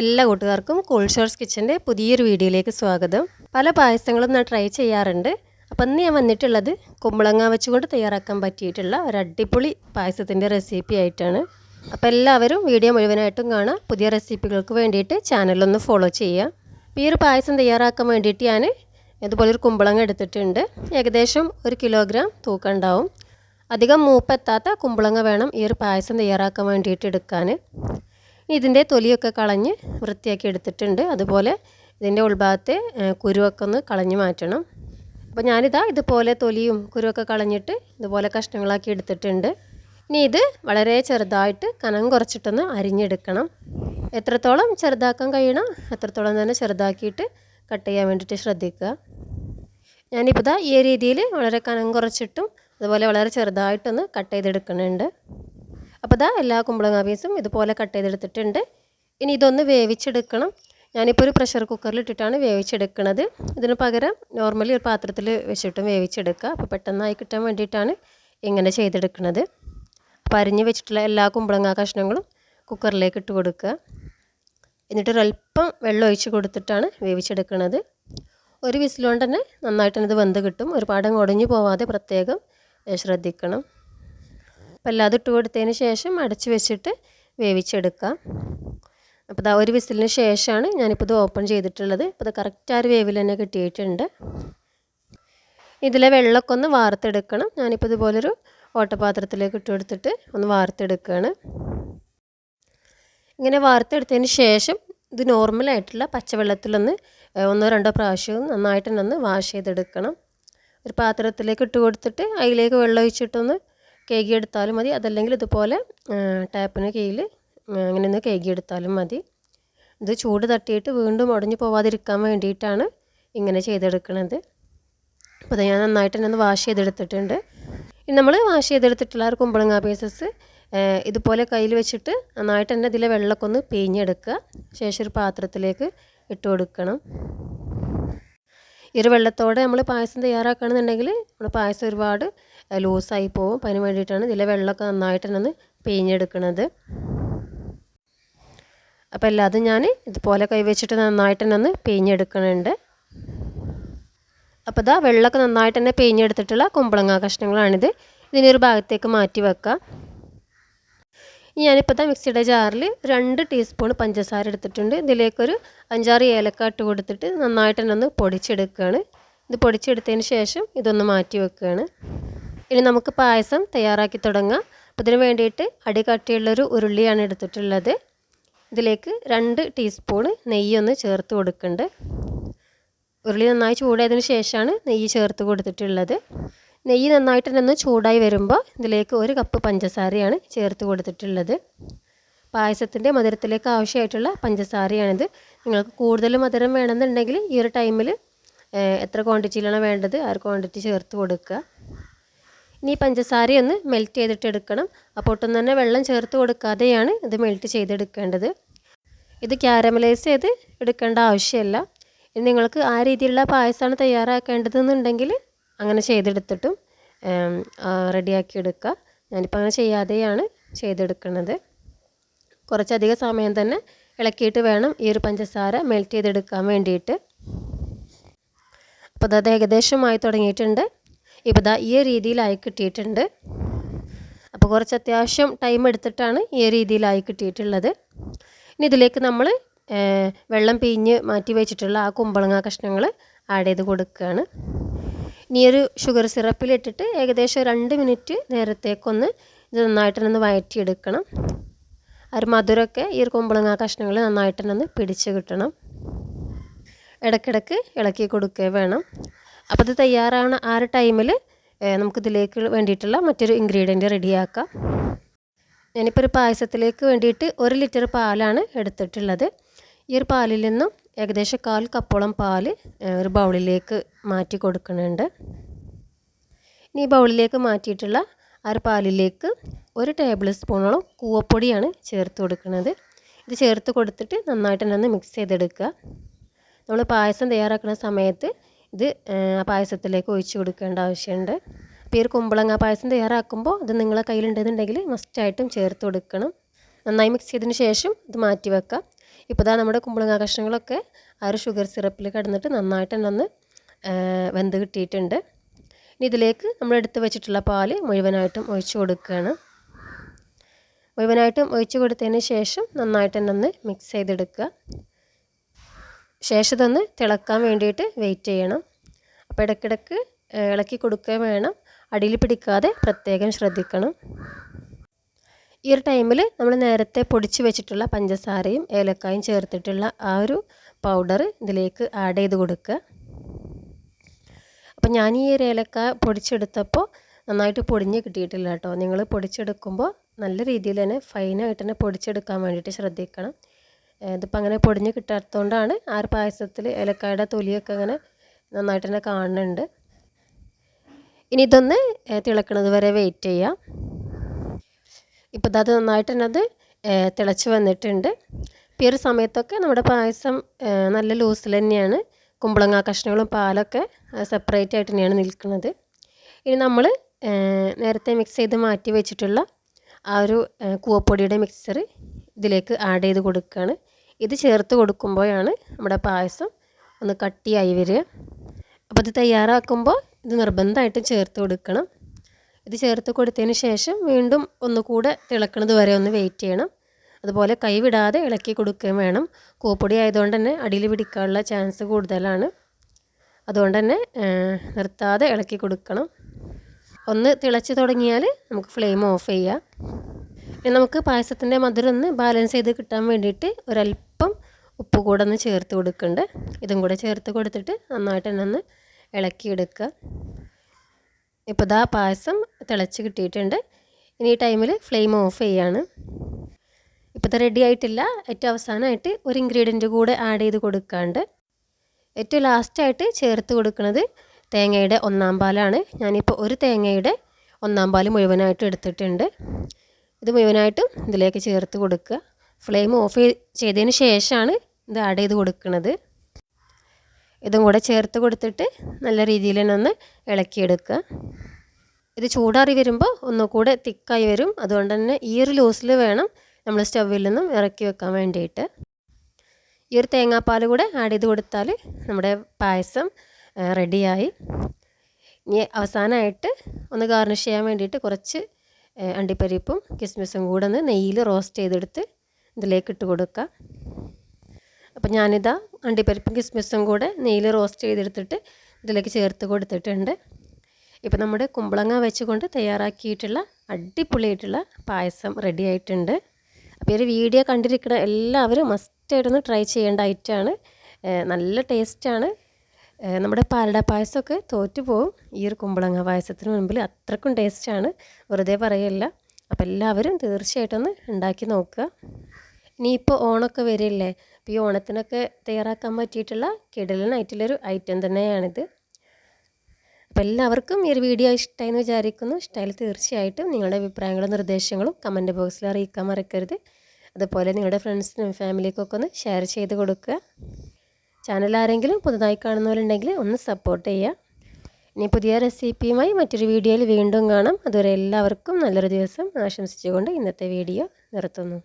എല്ലാ കൂട്ടുകാർക്കും കോൾഷോർസ് കിച്ചന്റെ പുതിയൊരു വീഡിയോയിലേക്ക് സ്വാഗതം. പല പായസങ്ങളും ഞാൻ ട്രൈ ചെയ്യാറുണ്ട്. അപ്പം ഇന്ന് ഞാൻ വന്നിട്ടുള്ളത് കുമ്പളങ്ങ വെച്ചുകൊണ്ട് തയ്യാറാക്കാൻ പറ്റിയിട്ടുള്ള ഒരു അടിപൊളി പായസത്തിന്റെ റെസിപ്പി ആയിട്ടാണ്. അപ്പോൾ എല്ലാവരും വീഡിയോ മുഴുവനായിട്ടും കാണാം. പുതിയ റെസിപ്പികൾക്ക് വേണ്ടിയിട്ട് ചാനലൊന്ന് ഫോളോ ചെയ്യുക. അപ്പോൾ ഈ ഒരു പായസം തയ്യാറാക്കാൻ വേണ്ടിയിട്ട് ഞാൻ ഇതുപോലെ ഒരു കുമ്പളങ്ങ എടുത്തിട്ടുണ്ട്. ഏകദേശം ഒരു കിലോഗ്രാം തൂക്കം ഉണ്ടാവും. അധികം മൂപ്പെത്താത്ത കുമ്പളങ്ങ വേണം ഈ ഒരു പായസം തയ്യാറാക്കാൻ വേണ്ടിയിട്ട് എടുക്കാൻ. ഇതിന്റെ തൊലിയൊക്കെ കളഞ്ഞ് വൃത്തിയാക്കി എടുത്തിട്ടുണ്ട്. അതുപോലെ ഇതിന്റെ ഉൾഭാഗത്തെ കുരുവൊക്കെ ഒന്ന് കളഞ്ഞ് മാറ്റണം. അപ്പോൾ ഞാനിതാ ഇതുപോലെ തൊലിയും കുരുവൊക്കെ കളഞ്ഞിട്ട് ഇതുപോലെ കഷ്ണങ്ങളാക്കി എടുത്തിട്ടുണ്ട്. ഇനി ഇത് വളരെ ചെറുതായിട്ട് കനം കുറച്ചിട്ടൊന്ന് അരിഞ്ഞെടുക്കണം. എത്രത്തോളം ചെറുതാക്കാൻ കഴിയണം അത്രത്തോളം തന്നെ ചെറുതാക്കിയിട്ട് കട്ട് ചെയ്യാൻ വേണ്ടിയിട്ട് ശ്രദ്ധിക്കുക. ഞാനിപ്പോൾ ഇതാ ഈ രീതിയിൽ വളരെ കനം കുറച്ചിട്ടും അതുപോലെ വളരെ ചെറുതായിട്ടൊന്ന് കട്ട് ചെയ്തെടുക്കുന്നുണ്ട്. അപ്പോൾ ഇതാ എല്ലാ കുമ്പളങ്ങ പീസും ഇതുപോലെ കട്ട് ചെയ്തെടുത്തിട്ടുണ്ട്. ഇനി ഇതൊന്ന് വേവിച്ചെടുക്കണം. ഞാനിപ്പോൾ ഒരു പ്രഷർ കുക്കറിൽ ഇട്ടിട്ടാണ് വേവിച്ചെടുക്കുന്നത് ഇതിന് പകരം നോർമലി ഒരു പാത്രത്തിൽ വെച്ചിട്ടും വേവിച്ചെടുക്കുക. അപ്പോൾ പെട്ടെന്നായി കിട്ടാൻ വേണ്ടിയിട്ടാണ് ഇങ്ങനെ ചെയ്തെടുക്കുന്നത് അപ്പോൾ അരിഞ്ഞ് വെച്ചിട്ടുള്ള എല്ലാ കുമ്പളങ്ങ കഷ്ണങ്ങളും കുക്കറിലേക്ക് ഇട്ട് കൊടുക്കുക. എന്നിട്ട് ഒരല്പം വെള്ളം ഒഴിച്ച് കൊടുത്തിട്ടാണ് വേവിച്ചെടുക്കുന്നത് ഒരു വിസിലുകൊണ്ട് തന്നെ നന്നായിട്ട് ഇത് വെന്ത് കിട്ടും. ഒരുപാട് ഉടഞ്ഞു പോവാതെ പ്രത്യേകം ശ്രദ്ധിക്കണം. അപ്പോൾ എല്ലാം ഇട്ട് കൊടുത്തതിന് ശേഷം അടച്ച് വെച്ചിട്ട് വേവിച്ചെടുക്കാം. അപ്പോൾ ഇതാ ഒരു വിസിലിന് ശേഷമാണ് ഞാനിപ്പോൾ ഇത് ഓപ്പൺ ചെയ്തിട്ടുള്ളത്. അപ്പോൾ ഇത് കറക്റ്റ് ആ ഒരു വേവിൽ തന്നെ കിട്ടിയിട്ടുണ്ട്. ഇതിലെ വെള്ളമൊക്കെ ഒന്ന് വാർത്തെടുക്കണം. ഞാനിപ്പോൾ ഇതുപോലൊരു ഓട്ടപാത്രത്തിലേക്ക് ഇട്ട് കൊടുത്തിട്ട് ഒന്ന് വാർത്തെടുക്കുകയാണ്. ഇങ്ങനെ വാർത്തെടുത്തതിന് ശേഷം ഇത് നോർമലായിട്ടുള്ള പച്ചവെള്ളത്തിലൊന്ന് ഒന്നോ രണ്ടോ പ്രാവശ്യവും നന്നായിട്ട് തന്നെ ഒന്ന് വാഷ് ചെയ്തെടുക്കണം. ഒരു പാത്രത്തിലേക്ക് ഇട്ട് കൊടുത്തിട്ട് അതിലേക്ക് വെള്ളം ഒഴിച്ചിട്ടൊന്ന് കേകിയെടുത്താലും മതി. അതല്ലെങ്കിൽ ഇതുപോലെ ടാപ്പിന് കീഴിൽ അങ്ങനെ ഒന്ന് കേകിയെടുത്താലും മതി. ഇത് ചൂട് തട്ടിയിട്ട് വീണ്ടും ഉടഞ്ഞു പോവാതിരിക്കാൻ വേണ്ടിയിട്ടാണ് ഇങ്ങനെ ചെയ്തെടുക്കുന്നത് അപ്പോൾ ഞാൻ നന്നായിട്ട് തന്നെ ഒന്ന് വാഷ് ചെയ്തെടുത്തിട്ടുണ്ട്. ഇനി നമ്മൾ വാഷ് ചെയ്തെടുത്തിട്ടുള്ള ഒരു കുമ്പളങ്ങ പീസസ് ഇതുപോലെ കയ്യിൽ വെച്ചിട്ട് നന്നായിട്ട് തന്നെ ഇതിലെ വെള്ളമൊക്കെ ഒന്ന് പിഴിഞ്ഞെടുക്കുക. ശേഷം ഒരു പാത്രത്തിലേക്ക് ഇട്ട് കൊടുക്കണം. ഈ ഒരു വെള്ളത്തോടെ നമ്മൾ പായസം തയ്യാറാക്കുകയാണെന്നുണ്ടെങ്കിൽ നമ്മൾ പായസം ഒരുപാട് ലൂസായി പോകും അപ്പം അതിന് വേണ്ടിയിട്ടാണ് ഇതിലെ വെള്ളമൊക്കെ നന്നായിട്ട് തന്നെ ഒന്ന് അപ്പോൾ എല്ലാതും ഞാൻ ഇതുപോലെ കൈവച്ചിട്ട് നന്നായിട്ട് തന്നെ ഒന്ന് പിഴിഞ്ഞെടുക്കണുണ്ട്. അപ്പോൾ ഇതാ വെള്ളമൊക്കെ നന്നായിട്ട് തന്നെ പിഴിഞ്ഞെടുത്തിട്ടുള്ള കുമ്പളങ്ങ കഷ്ണങ്ങളാണിത്. ഇതിനൊരു ഭാഗത്തേക്ക് മാറ്റി വെക്കാം. ഞാനിപ്പോൾ മിക്സിയുടെ ജാറിൽ രണ്ട് ടീസ്പൂൺ പഞ്ചസാര എടുത്തിട്ടുണ്ട്. ഇതിലേക്കൊരു അഞ്ചാറ് ഏലക്ക ഇട്ട് കൊടുത്തിട്ട് നന്നായിട്ട് തന്നെ ഒന്ന് പൊടിച്ചെടുക്കുകയാണ്. ഇത് പൊടിച്ചെടുത്തതിന് ശേഷം ഇതൊന്ന് മാറ്റി വെക്കുകയാണ്. ഇനി നമുക്ക് പായസം തയ്യാറാക്കി തുടങ്ങാം. അപ്പോൾ ഇതിന് വേണ്ടിയിട്ട് അടി കട്ടിയുള്ളൊരു ഉരുളിയാണ് എടുത്തിട്ടുള്ളത്. ഇതിലേക്ക് രണ്ട് ടീസ്പൂണ് നെയ്യൊന്ന് ചേർത്ത് കൊടുക്കുന്നുണ്ട് ഉരുളി നന്നായി ചൂടായതിന് ശേഷമാണ് നെയ്യ് ചേർത്ത് കൊടുത്തിട്ടുള്ളത്. നെയ്യ് നന്നായിട്ട് തന്നെ ചൂടായി വരുമ്പോൾ ഇതിലേക്ക് ഒരു കപ്പ് പഞ്ചസാരയാണ് ചേർത്ത് കൊടുത്തിട്ടുള്ളത്. പായസത്തിന്റെ മധുരത്തിലേക്ക് ആവശ്യമായിട്ടുള്ള പഞ്ചസാരയാണിത്. നിങ്ങൾക്ക് കൂടുതൽ മധുരം വേണമെന്നുണ്ടെങ്കിൽ ഈ ഒരു ടൈമിൽ എത്ര ക്വാണ്ടിറ്റിയിലാണ് വേണ്ടത് ആ ഒരു ക്വാണ്ടിറ്റി ചേർത്ത് കൊടുക്കുക. ഇനി പഞ്ചസാര ഒന്ന് മെൽറ്റ് ചെയ്തിട്ട് എടുക്കണം. അപ്പോൾ ഒട്ടും തന്നെ വെള്ളം ചേർത്ത് കൊടുക്കാതെയാണ് ഇത് മെൽറ്റ് ചെയ്തെടുക്കേണ്ടത്. ഇത് ക്യാരമലൈസ് ചെയ്ത് എടുക്കേണ്ട ആവശ്യമില്ല. ഇനി നിങ്ങൾക്ക് ആ രീതിയിലുള്ള പായസമാണ് തയ്യാറാക്കേണ്ടതെന്നുണ്ടെങ്കിൽ അങ്ങനെ ചെയ്തെടുത്തിട്ടും റെഡിയാക്കി എടുക്കുക. ഞാനിപ്പോൾ അങ്ങനെ ചെയ്യാതെയാണ് ചെയ്തെടുക്കുന്നത്. കുറച്ചധികം സമയം തന്നെ ഇളക്കിയിട്ട് വേണം ഈ ഒരു പഞ്ചസാര മെൽറ്റ് ചെയ്തെടുക്കാൻ വേണ്ടിയിട്ട്. അപ്പോൾ അത് ഏകദേശമായി തുടങ്ങിയിട്ടുണ്ട്. ഇപ്പോൾ ദാ ഈ രീതിയിലായി കിട്ടിയിട്ടുണ്ട്. അപ്പോൾ കുറച്ച് അത്യാവശ്യം ടൈം എടുത്തിട്ടാണ് ഈ രീതിയിലായി കിട്ടിയിട്ടുള്ളത്. ഇനി ഇതിലേക്ക് നമ്മൾ വെള്ളം പിഴിഞ്ഞ് മാറ്റി വെച്ചിട്ടുള്ള ആ കുമ്പളങ്ങ കഷ്ണങ്ങൾ ആഡ് ചെയ്ത് കൊടുക്കുകയാണ് ഇനി ഒരു ഷുഗർ സിറപ്പിലിട്ടിട്ട് ഏകദേശം രണ്ട് മിനിറ്റ് നേരത്തേക്കൊന്ന് ഇത് നന്നായിട്ടൊന്ന് വഴറ്റിയെടുക്കണം ആ ഒരു മധുരമൊക്കെ ഈ ഒരു കുമ്പളങ്ങ കഷ്ണങ്ങൾ നന്നായിട്ടൊന്ന് പിടിച്ച് കിട്ടണം. ഇടയ്ക്കിടയ്ക്ക് ഇളക്കി കൊടുക്കുക വേണം. അപ്പോൾ ഇത് തയ്യാറാണ് ആ ഒരു ടൈമിൽ നമുക്കിതിലേക്ക് വേണ്ടിയിട്ടുള്ള മറ്റൊരു ഇൻഗ്രീഡിയന്റ് റെഡിയാക്കാം. ഞാനിപ്പോൾ ഒരു പായസത്തിലേക്ക് വേണ്ടിയിട്ട് ഒരു ലിറ്റർ പാലാണ് എടുത്തിട്ടുള്ളത്. ഈ ഒരു പാലിൽ നിന്നും ഏകദേശം കാൽ കപ്പോളം പാൽ ഒരു ബൗളിലേക്ക് മാറ്റി കൊടുക്കുന്നുണ്ട്. ഇനി ഈ ബൗളിലേക്ക് മാറ്റിയിട്ടുള്ള ആ ഒരു പാലിലേക്ക് ഒരു ടേബിൾ സ്പൂണോളം കൂവപ്പൊടിയാണ് ചേർത്ത് കൊടുക്കുന്നത്. ഇത് ചേർത്ത് കൊടുത്തിട്ട് നന്നായിട്ട് തന്നെ മിക്സ് ചെയ്തെടുക്കുക. നമ്മൾ പായസം തയ്യാറാക്കുന്ന സമയത്ത് ഇത് പായസത്തിലേക്ക് ഒഴിച്ച് കൊടുക്കേണ്ട ആവശ്യമുണ്ട്. അപ്പോൾ ഈ ഒരു കുമ്പളങ്ങ പായസം തയ്യാറാക്കുമ്പോൾ ഇത് നിങ്ങളെ കയ്യിലുണ്ടെന്നുണ്ടെങ്കിൽ മസ്റ്റായിട്ടും ചേർത്ത് കൊടുക്കണം. നന്നായി മിക്സ് ചെയ്തതിന് ശേഷം ഇത് മാറ്റി വെക്കാം. ഇപ്പോൾ ഇതാ നമ്മുടെ കുമ്പളങ്ങ കഷ്ണങ്ങളൊക്കെ ആ ഒരു ഷുഗർ സിറപ്പിൽ കിടന്നിട്ട് നന്നായിട്ട് തന്നെ ഒന്ന് വെന്ത് കിട്ടിയിട്ടുണ്ട്. ഇനി ഇതിലേക്ക് നമ്മൾ എടുത്ത് വെച്ചിട്ടുള്ള പാൽ മുഴുവനായിട്ടും ഒഴിച്ചു കൊടുക്കുകയാണ്. മുഴുവനായിട്ടും ഒഴിച്ചു കൊടുത്തതിന് ശേഷം നന്നായിട്ട് തന്നെ ഒന്ന് മിക്സ് ചെയ്തെടുക്കുക. ശേഷം ഇതൊന്ന് തിളക്കാൻ വേണ്ടിയിട്ട് വെയിറ്റ് ചെയ്യണം. അപ്പോൾ ഇടയ്ക്കിടയ്ക്ക് ഇളക്കി കൊടുക്കുകയും വേണം. അടിയിൽ പിടിക്കാതെ പ്രത്യേകം ശ്രദ്ധിക്കണം. ഈ ഒരു ടൈമിൽ നമ്മൾ നേരത്തെ പൊടിച്ച് വെച്ചിട്ടുള്ള പഞ്ചസാരയും ഏലക്കായും ചേർത്തിട്ടുള്ള ആ ഒരു പൗഡർ ഇതിലേക്ക് ആഡ് ചെയ്ത് കൊടുക്കുക. അപ്പം ഞാൻ ഈ ഒരു ഏലക്ക പൊടിച്ചെടുത്തപ്പോൾ നന്നായിട്ട് പൊടിഞ്ഞ് കിട്ടിയിട്ടില്ല കേട്ടോ. നിങ്ങൾ പൊടിച്ചെടുക്കുമ്പോൾ നല്ല രീതിയിൽ തന്നെ ഫൈനായിട്ട് തന്നെ പൊടിച്ചെടുക്കാൻ വേണ്ടിയിട്ട് ശ്രദ്ധിക്കണം. ഇതിപ്പോൾ അങ്ങനെ പൊടിഞ്ഞ് കിട്ടാത്തതുകൊണ്ടാണ് ആ ഒരു പായസത്തിൽ ഏലക്കായുടെ തൊലിയൊക്കെ അങ്ങനെ നന്നായിട്ട് തന്നെ കാണുന്നുണ്ട്. ഇനി ഇതൊന്ന് തിളക്കുന്നത് വരെ വെയിറ്റ് ചെയ്യാം. ഇപ്പോൾ അത് നന്നായിട്ട് തന്നെ അത് തിളച്ച് വന്നിട്ടുണ്ട്. ഇപ്പം ഈ ഒരു സമയത്തൊക്കെ നമ്മുടെ പായസം നല്ല ലൂസിൽ തന്നെയാണ്. കുമ്പളങ്ങ കഷ്ണങ്ങളും പാലൊക്കെ സെപ്പറേറ്റ് ആയിട്ട് തന്നെയാണ് നിൽക്കുന്നത്. ഇനി നമ്മൾ നേരത്തെ മിക്സ് ചെയ്ത് മാറ്റി വെച്ചിട്ടുള്ള ആ ഒരു കൂവപ്പൊടിയുടെ മിക്സർ ഇതിലേക്ക് ആഡ് ചെയ്ത് കൊടുക്കുകയാണ് ഇത് ചേർത്ത് കൊടുക്കുമ്പോഴാണ് നമ്മുടെ പായസം ഒന്ന് കട്ടിയായി വരിക. അപ്പോൾ ഇത് തയ്യാറാക്കുമ്പോൾ ഇത് നിർബന്ധമായിട്ടും ചേർത്ത് കൊടുക്കണം. ഇത് ചേർത്ത് കൊടുത്തതിന് ശേഷം വീണ്ടും ഒന്നുകൂടെ തിളക്കുന്നത് വരെ ഒന്ന് വെയിറ്റ് ചെയ്യണം. അതുപോലെ കൈവിടാതെ ഇളക്കി കൊടുക്കുകയും വേണം. കൂപ്പൊടി ആയതുകൊണ്ട് തന്നെ അടിയിൽ പിടിക്കാനുള്ള ചാൻസ് കൂടുതലാണ്. അതുകൊണ്ട് തന്നെ നിർത്താതെ ഇളക്കി കൊടുക്കണം. ഒന്ന് തിളച്ച് തുടങ്ങിയാൽ നമുക്ക് ഫ്ലെയിം ഓഫ് ചെയ്യാം. ഇനി നമുക്ക് പായസത്തിന്റെ മധുരം ഒന്ന് ബാലൻസ് ചെയ്ത് കിട്ടാൻ വേണ്ടിയിട്ട് ഒരല്പം ഉപ്പ് കൂടെ ഒന്ന് ചേർത്ത് കൊടുക്കുന്നുണ്ട് ഇതും കൂടെ ചേർത്ത് കൊടുത്തിട്ട് നന്നായിട്ട് തന്നെ ഒന്ന് ഇളക്കിയെടുക്കുക. ഇപ്പോൾ ഇതാ പായസം തിളച്ച് കിട്ടിയിട്ടുണ്ട്. ഇനി ഈ ടൈമിൽ ഫ്ലെയിം ഓഫ് ചെയ്യാണ്. ഇപ്പോൾ ഇത് റെഡി ആയിട്ടില്ല. ഏറ്റവും അവസാനമായിട്ട് ഒരു ഇൻഗ്രീഡിയന്റ് കൂടെ ആഡ് ചെയ്ത് കൊടുക്കാണ്ട്. ഏറ്റവും ലാസ്റ്റായിട്ട് ചേർത്ത് കൊടുക്കുന്നത് തേങ്ങയുടെ ഒന്നാം പാലാണ്. ഞാനിപ്പോൾ ഒരു തേങ്ങയുടെ ഒന്നാം പാൽ മുഴുവനായിട്ട് എടുത്തിട്ടുണ്ട്. ഇത് മുഴുവനായിട്ടും ഇതിലേക്ക് ചേർത്ത് കൊടുക്കുക. ഫ്ലെയിം ഓഫ് ചെയ്തതിന് ശേഷമാണ് ഇത് ആഡ് ചെയ്ത് കൊടുക്കുന്നത്. ഇതും കൂടെ ചേർത്ത് കൊടുത്തിട്ട് നല്ല രീതിയിൽ തന്നെ ഒന്ന് ഇളക്കിയെടുക്കുക. ഇത് ചൂടാറി വരുമ്പോൾ ഒന്നുകൂടെ തിക്കായി വരും. അതുകൊണ്ട് തന്നെ ഈ ഒരു ലൂസിൽ വേണം നമ്മൾ സ്റ്റവിൽ നിന്നും ഇറക്കി വെക്കാൻ വേണ്ടിയിട്ട്. ഈ ഒരു തേങ്ങാപ്പാൽ കൂടെ ആഡ് ചെയ്ത് കൊടുത്താൽ നമ്മുടെ പായസം റെഡിയായി ഇനി അവസാനമായിട്ട് ഒന്ന് ഗാർണിഷ് ചെയ്യാൻ വേണ്ടിയിട്ട് കുറച്ച് അണ്ടിപ്പരിപ്പും കിസ്മിസും കൂടെ ഒന്ന് നെയ്യിൽ റോസ്റ്റ് ചെയ്തെടുത്ത് ഇതിലേക്ക് ഇട്ട് കൊടുക്കുക. അപ്പോൾ ഞാനിതാ അണ്ടിപ്പരിപ്പും കിസ്മിസും കൂടെ നെയ്യിൽ റോസ്റ്റ് ചെയ്തെടുത്തിട്ട് ഇതിലേക്ക് ചേർത്ത് കൊടുത്തിട്ടുണ്ട്. ഇപ്പോൾ നമ്മുടെ കുമ്പളങ്ങ വെച്ചുകൊണ്ട് തയ്യാറാക്കിയിട്ടുള്ള അടിപൊളിയായിട്ടുള്ള പായസം റെഡി ആയിട്ടുണ്ട്. അപ്പോൾ ഒരു വീഡിയോ കണ്ടിരിക്കുന്ന എല്ലാവരും മസ്റ്റായിട്ടൊന്ന് ട്രൈ ചെയ്യേണ്ട ഐറ്റമാണ് നല്ല ടേസ്റ്റാണ് നമ്മുടെ പാലട പായസമൊക്കെ തോറ്റു പോവും. ഈ ഒരു കുമ്പളങ്ങ പായസത്തിന് മുൻപിൽ അത്രക്കും ടേസ്റ്റാണ്. വെറുതെ പറയല്ല. അപ്പോൾ എല്ലാവരും തീർച്ചയായിട്ടും ഉണ്ടാക്കി നോക്കുക. ഇനിയിപ്പോൾ ഓണമൊക്കെ വരില്ലേ? അപ്പോൾ ഈ ഓണത്തിനൊക്കെ തയ്യാറാക്കാൻ പറ്റിയിട്ടുള്ള കിടലനായിട്ടുള്ളൊരു ഐറ്റം തന്നെയാണിത്. അപ്പോൾ എല്ലാവർക്കും ഈ ഒരു വീഡിയോ ഇഷ്ടമായി എന്ന് വിചാരിക്കുന്നു. ഇഷ്ടമായി തീർച്ചയായിട്ടും നിങ്ങളുടെ അഭിപ്രായങ്ങളും നിർദ്ദേശങ്ങളും കമന്റ് ബോക്സിൽ അറിയിക്കാൻ മറക്കരുത്. അതുപോലെ നിങ്ങളുടെ ഫ്രണ്ട്സിനും ഫാമിലിക്കൊക്കെ ഒന്ന് ഷെയർ ചെയ്ത് കൊടുക്കുക. ചാനൽ ആരെങ്കിലും പുതുതായി കാണുന്നവരുണ്ടെങ്കിൽ ഒന്ന് സപ്പോർട്ട് ചെയ്യുക. ഇനി പുതിയ റെസിപ്പിയുമായി മറ്റൊരു വീഡിയോയിൽ വീണ്ടും കാണാം. അതുവരെ എല്ലാവർക്കും നല്ലൊരു ദിവസം ആശംസിച്ചുകൊണ്ട് ഇന്നത്തെ വീഡിയോ നിർത്തുന്നു.